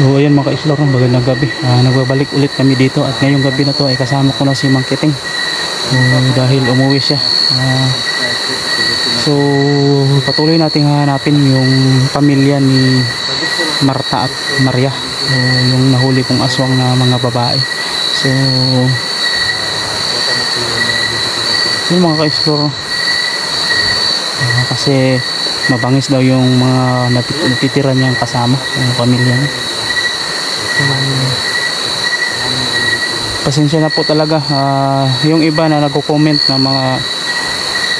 So ayan mga ka-explore, magandang gabi. Ah, nagbabalik ulit kami dito at ngayong gabi na to ay kasama ko na si Mang Kiting. So, dahil umuwi siya. Ah, so patuloy nating hanapin yung pamilya ni Marta at Maria. So, yung nahuli kong aswang na mga babae. So yung mga ka-explore ah, kasi mabangis daw yung mga nati- natitira niyang kasama yung pamilya niya. Pasensya na po talaga. Ah, yung iba na nagko-comment na mga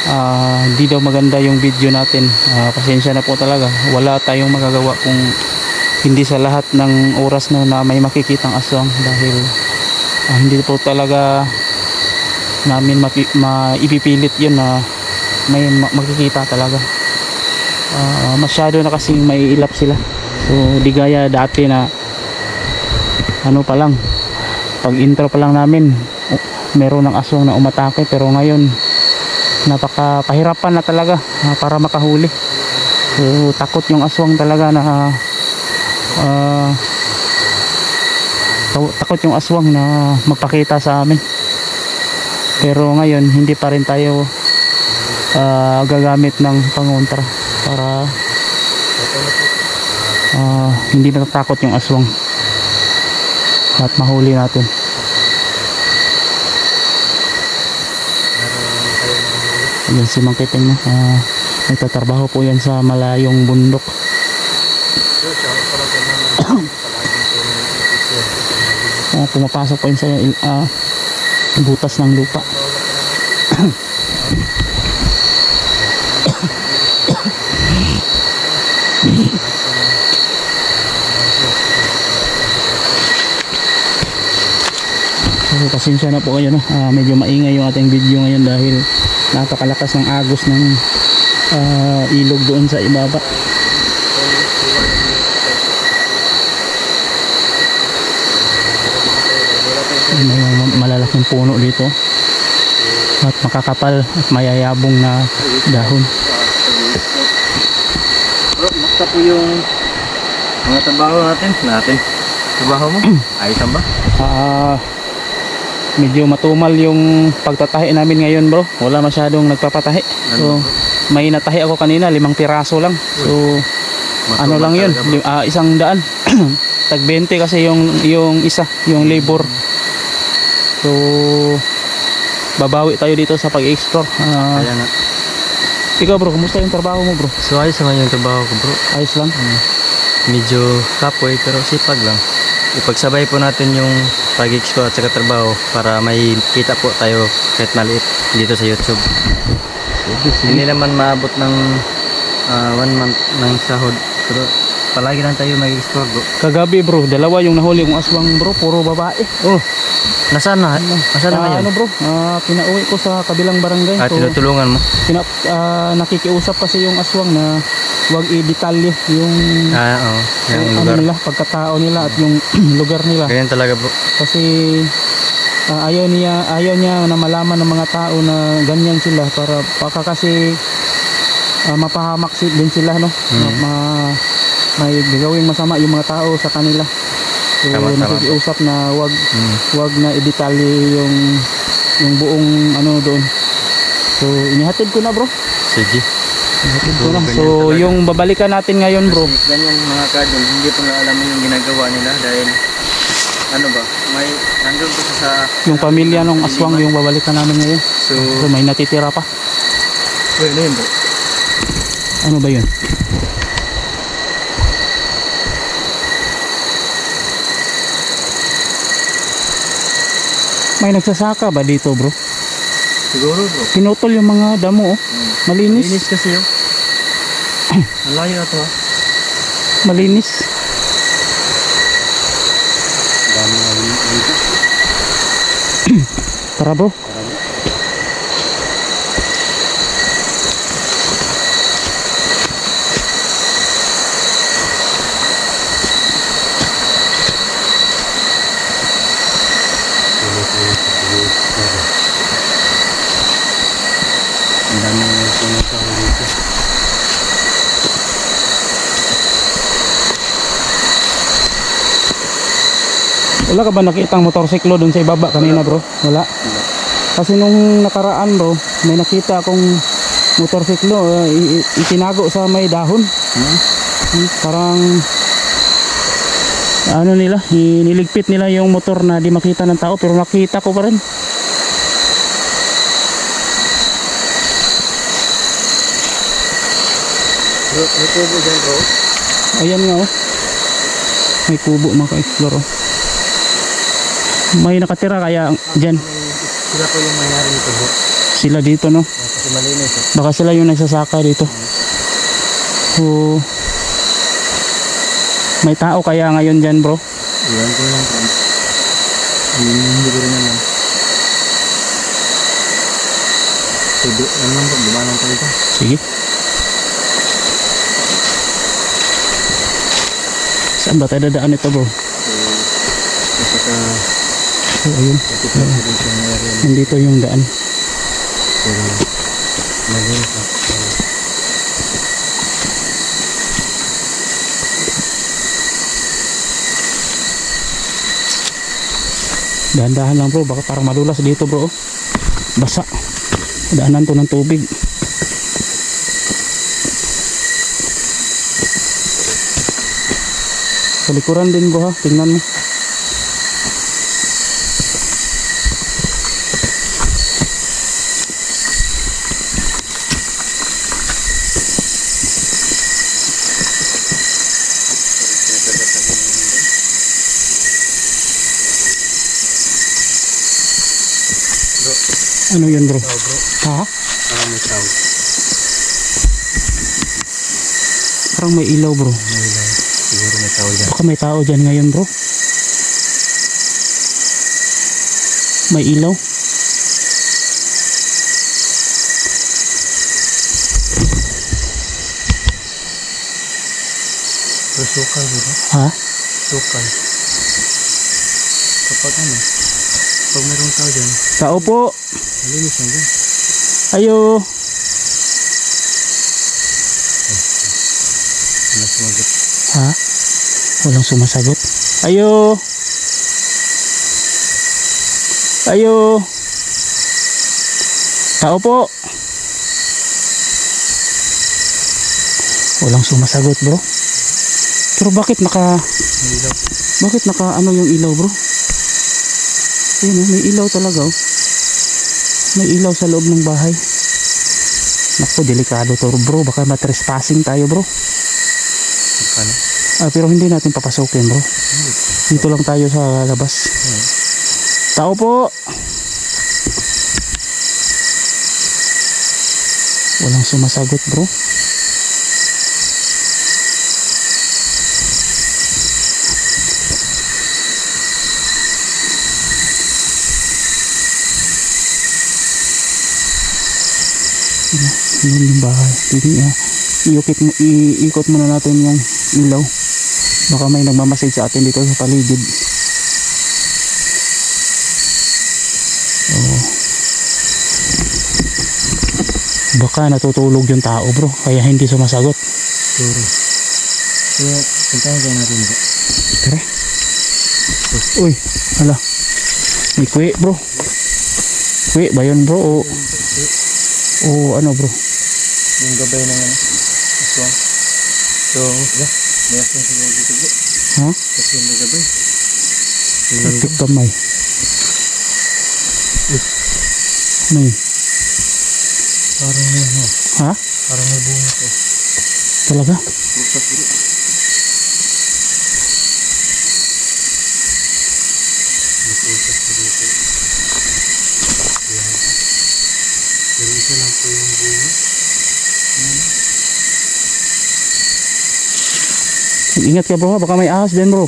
ah, di daw maganda yung video natin Ah, pasensya na po talaga. Wala tayong magagawa kung hindi sa lahat ng oras na, na may makikitang aswang dahil ah, hindi po talaga namin maipipilit yun na may ma- makikita talaga Ah, masyado na kasing may ilap sila. So di gaya dati na ano pa lang pag intro pa lang namin o- meron ng aswang na umatake pero ngayon napaka pahirapan na talaga ah, para makahuli. So takot yung aswang talaga na taw- takot yung aswang na magpakita sa amin. Pero ngayon hindi pa rin tayo ah, gagamit ng pangontra para ah, hindi matatakot yung aswang. At mahuli natin. Yan si Mang Kiting no? Ah, nagtatrabaho po yan sa malayong bundok. Ah, pumapasok po yun sa ah, butas ng lupa pasensya na po kayo no. Ah, medyo maingay yung ating video ngayon dahil napakalakas ng agos ng ah, ilog doon sa ibaba. May malalaking puno dito at makakapal at mayayabong na dahon. Basta po yung mga trabaho natin. Natin. Trabaho mo? Ayos ba? Ah, medyo matumal yung pagtatahi namin ngayon bro. Wala masyadong nagpapatahi. So, may natahi ako kanina, limang piraso lang. So, ano lang yun, ah, isang daan. Tag 20 kasi yung, yung isa, yung labor. So, babawi tayo dito sa pag-explore. Nga. ikaw bro, kumusta yung trabaho mo bro? So ayos naman yung trabaho ko bro. Ayos lang? Medyo kapoy pero sipag lang. Ipagsabay po natin yung pag-explore at saka trabaho para may kita po tayo kahit maliit dito sa YouTube. Hindi naman maabot ng ah, one month ng sahod. Pero palagi lang tayo mag-explore bro. Kagabi bro, dalawa yung nahuli kong aswang bro, puro babae. Oh, nasaan na? Nasaan na Ah, ano bro, ah, pinauwi ko sa kabilang barangay. Ah, So, tinutulungan mo? Pina, ah, nakikiusap kasi yung aswang na wag i-detalye yung, Ah, oo. yung Yung ano lugar. nila, pagkatao nila at yung lugar nila. Ganyan talaga bro. Kasi ah, ayaw niya ayaw niya na malaman ng mga tao na ganyan sila para baka kasi ah, mapahamak si- din sila no. Mm. Ma, may gagawing masama yung mga tao sa kanila. So Tama, tama. nakikiusap na wag Mm. wag na i-detalye yung yung buong ano doon. So inihatid ko na bro. Sige. Inihatid ko So, na. So talaga. yung babalikan natin ngayon bro. Kasi ganyan mga kadol, hindi po na alam mo yung ginagawa nila dahil ano ba, may nandun po sa Yung pamilya ng aswang yung babalikan namin ngayon. So, So may natitira pa. wait, ano yun bro? Ano ba yun? May nagsasaka ba dito bro? Siguro bro. Pinutol yung mga damo oh. Malinis. Linis kasi yun. Ang layo na to ha. Malinis. Dami na. Tara bro. Ang dami na puno sa dito. Wala ka ba nakitang motorsiklo dun sa ibaba kanina bro? Wala. Kasi nung nakaraan bro, may nakita akong motorsiklo uh, itinago sa may dahon. Hmm? Hmm, Parang ano nila, iniligpit nila yung motor na di makita ng tao pero nakita ko pa rin. May kubo dyan bro. Ayan nga oh. May kubo mga ka-explore oh. May nakatira kaya dyan. Sila po yung mayari nito bro. Sila dito no. Kasi malinis eh. Baka sila yung nagsasaka dito. So, may tao kaya ngayon dyan bro. Iwan ko lang bro. Hindi, ko rin naman. Pwede, ano lang bro, dumanan tayo dyan. Sige. Saan ba tayo dadaan ito bro? Kasi ka, So, ayun. ko. Nandito yung daan. Dahan-dahan lang bro. Baka parang madulas dito bro. Basa. Daanan to ng tubig. Sa likuran din bro ha. Tingnan mo. Ano yun bro? Ha? parang may tao. Parang may ilaw bro. May ilaw. Siguro may tao dyan. Baka may tao dyan ngayon bro. May ilaw. Sukal bro. Ha? Sukal. Kapag ano, pag mayroong tao dyan, Tao po. Malinis lang dyan. Ayo. Wala sumagot. Ha? Walang sumasagot. Ayo. Ayo. Tao po. Walang sumasagot bro. Pero bakit naka bakit naka ano yung ilaw bro? Ayun oh, may ilaw talaga oh. May ilaw sa loob ng bahay. Naku, delikado to bro. Baka matrespassing tayo bro. Ano? Ah, pero hindi natin papasukin bro. Dito lang tayo sa labas. Tao po. Walang sumasagot bro. Ano, yun yung bahay. Hindi, ah, iukit mo, iikot muna natin yung ilaw. Baka may nagmamasid sa atin dito sa paligid. Oo. Baka natutulog yung tao bro, kaya hindi sumasagot. Siguro. Kaya, puntahan ka natin bro. Tara. Uy, hala. May kwe bro. Kwe ba yun bro? O, o ano bro? Yung gabay ng ano. Aswang. So, yeah. May aswang siguro dito bro. Ha? Kasi may gabay. Yung langgam. Tik kamay. Ano yun? Parang may ano. Ha? Parang may bunga ko. Talaga? Prutas bro. May prutas po dito. Yan. Isa lang po yung bunga. Ingat ka bro, ha? baka may ahas din bro.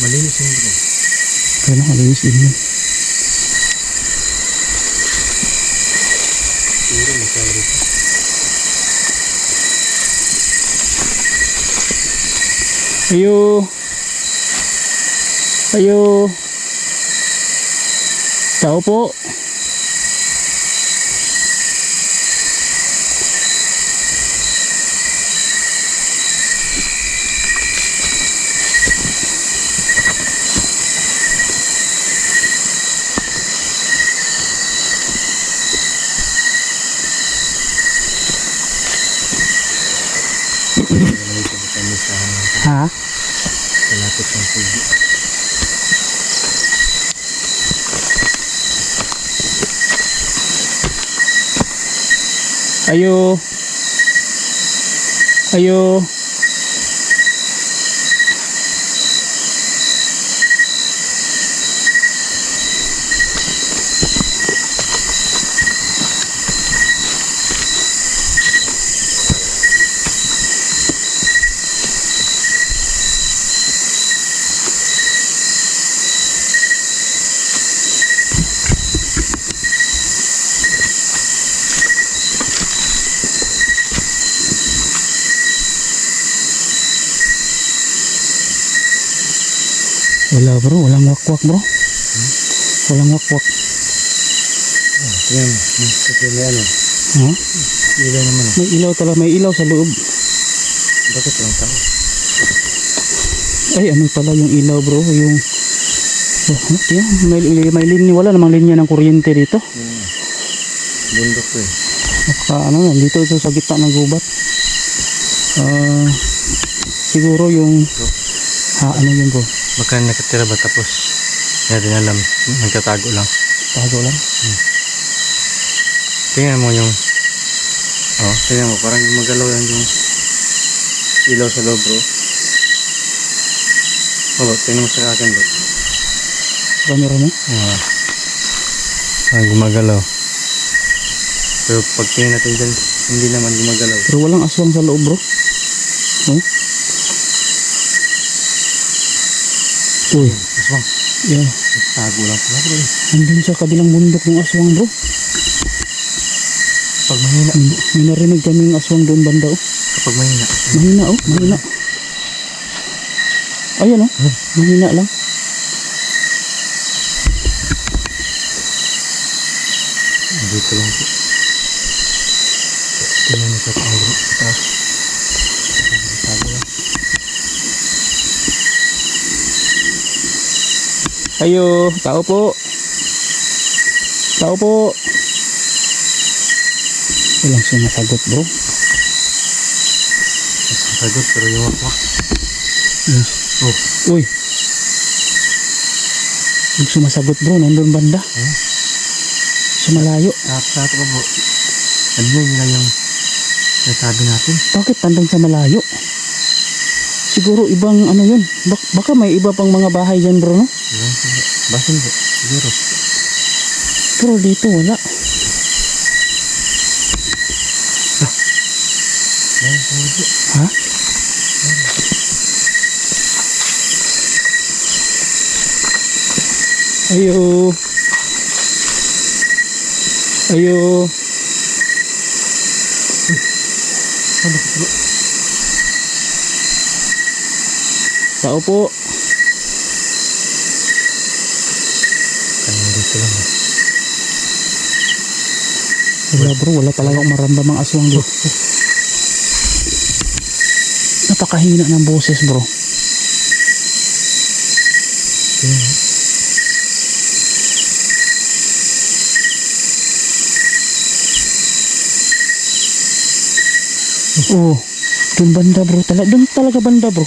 Malinis yung bro. Kaya malinis din yun. Siguro may dito. Ayo. Ayo. Tao po. Ha? Malapit ng tubig. Ayo. Ayo. Wala bro, walang wakwak bro. Walang wakwak. Mo. Hmm, Kasi may ano. Ha? Ilaw naman. oh. May ilaw talaga, may ilaw sa loob. Bakit lang tao? Ay, ano pala yung ilaw bro? Yung... Oh, yeah, may, may, may linya, wala namang linya ng kuryente dito. Hmm. Bundok ko eh. Baka ano, dito ito sa gitna ng gubat. Ah, siguro yung... Ha, ano yun bro? Baka nakatira ba tapos hindi natin alam. Nagtatago lang. Tago lang. Tingnan mo yung Oh, tingnan mo parang gumagalaw yan yung ilaw sa loob, bro. Oh, tingnan mo sa akin, bro. Camera mo? Ah. Parang gumagalaw. Pero pag tingnan natin dyan, hindi naman gumagalaw. Pero walang aswang sa loob bro. Uy, Aswang. yeah. Tago lang pala, bro. Andun sa kabilang bundok ng aswang bro. Pag mahina, May, may narinig kaming aswang doon banda oh. kapag mahina. Mahina oh, mahina. Ayan oh, mahina lang. Dito lang po. Tingnan mo sa taas, bro. Sa taas. Tago lang. Ayo, tao po. Tao po. Walang sumasagot bro. Mas sagot, pero yung wakwak. Yes. Oh, Uy. Yung sumasagot bro, nandun banda. Hmm? Sa malayo. Sa sa ito pa po. Ano yun nila yung nasabi natin? Bakit nandun sa malayo? Siguro ibang ano yun. Bak baka may iba pang mga bahay dyan bro no? Ko po. Basin po. Siguro. Pero dito wala. Ewan ko po. Ha? Ayo. Ayo. Tao po. Kanya dito lang. eh. Wala bro, wala talagang maramdamang aswang dito. Napakahina ng boses bro. Oo. Doon banda bro. Tala, doon talaga banda bro.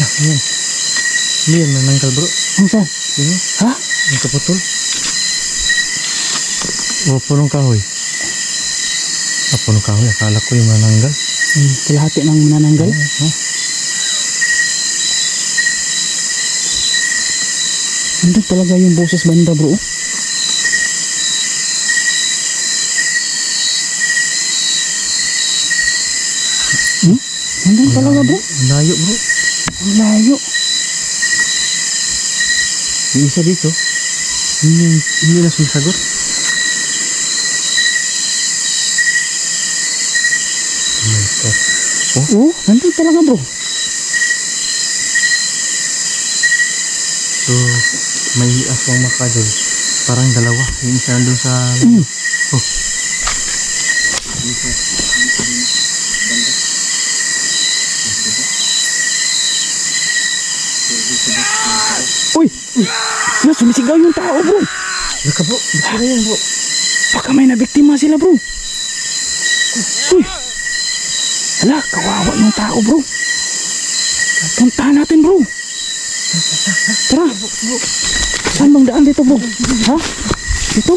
Ah, yan. Hindi yan nananggal bro. Ang saan? Yun. Ha? Yung kaputol. O, punong kahoy. Ah, punong kahoy. Akala ko yung mananggal. Hmm, kalahati ng manananggal. Oh, Nandun talaga yung boses banda bro. Hmm? Nandun talaga bro. Ang layo bro. Ang layo. Yung isa dito, hindi, hindi na sumasagot. Oh my God. Oh, oh nandun talaga bro. So, may aswang makadol. Parang dalawa. Yung isa nandun sa... Mm. Oh, Sumisigaw yung tao bro. Naka bro, bukira yan bro. Baka may nabiktima sila bro. Uy! Hala, kawawa yung tao bro. Puntahan natin bro. Tara. Saan bang daan dito bro? Ha? Dito?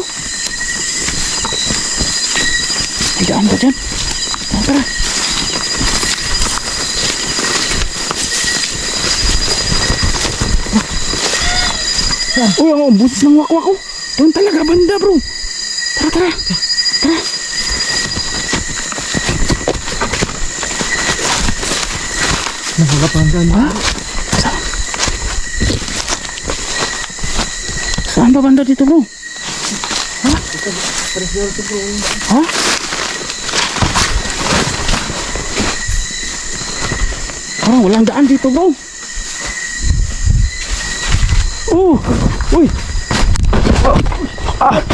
Ng wakwak oh. Doon talaga banda bro. Tara, tara. Tara. Nakakapanggan. Ha? Saan? Saan ba banda dito bro? Ha? Ha? Parang walang daan dito bro. Oh! Uy! Ah! ah.